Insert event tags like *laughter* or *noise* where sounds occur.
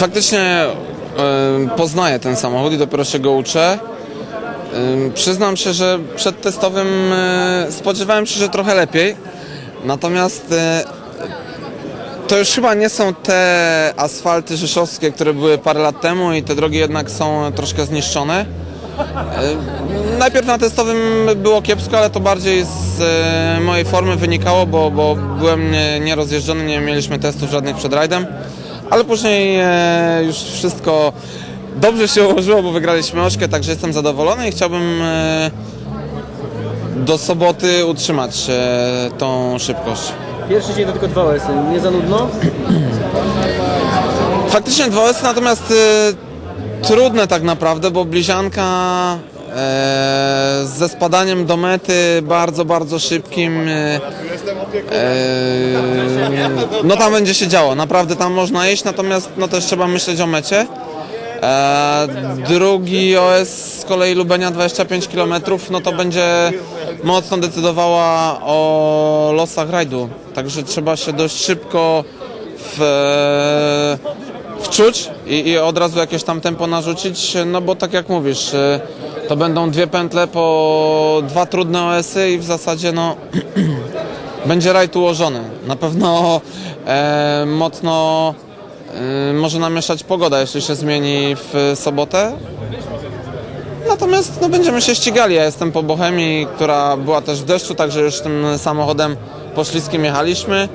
Faktycznie poznaję ten samochód i dopiero się go uczę. Przyznam się, że przed testowym e, spodziewałem się, że trochę lepiej. Natomiast e, to już chyba nie są te asfalty rzeszowskie, które były parę lat temu i te drogi jednak są troszkę zniszczone. Najpierw na testowym było kiepsko, ale to bardziej z e, mojej formy wynikało, bo, bo byłem nie- nierozjeżdżony, nie mieliśmy testów żadnych przed rajdem. Ale później e, już wszystko dobrze się ułożyło, bo wygraliśmy oczkę, także jestem zadowolony i chciałbym e, do soboty utrzymać e, tą szybkość. Pierwszy dzień to tylko dwa OS, nie za nudno? Faktycznie 2S, natomiast e, trudne tak naprawdę, bo blizianka ze spadaniem do mety bardzo, bardzo szybkim. E, e, no tam będzie się działo, naprawdę tam można iść, natomiast no też trzeba myśleć o mecie. E, drugi OS z kolei Lubenia 25 km, no to będzie mocno decydowała o losach rajdu. Także trzeba się dość szybko w, wczuć i, i od razu jakieś tam tempo narzucić, no bo tak jak mówisz, e, to będą dwie pętle po dwa trudne OS-y i w zasadzie no *clears throat* będzie rajd ułożony. Na pewno e, mocno e, może namieszać pogoda, jeśli się zmieni w sobotę. Natomiast no, będziemy się ścigali. Ja jestem po Bohemii, która była też w deszczu, także już tym samochodem poślizgiem jechaliśmy.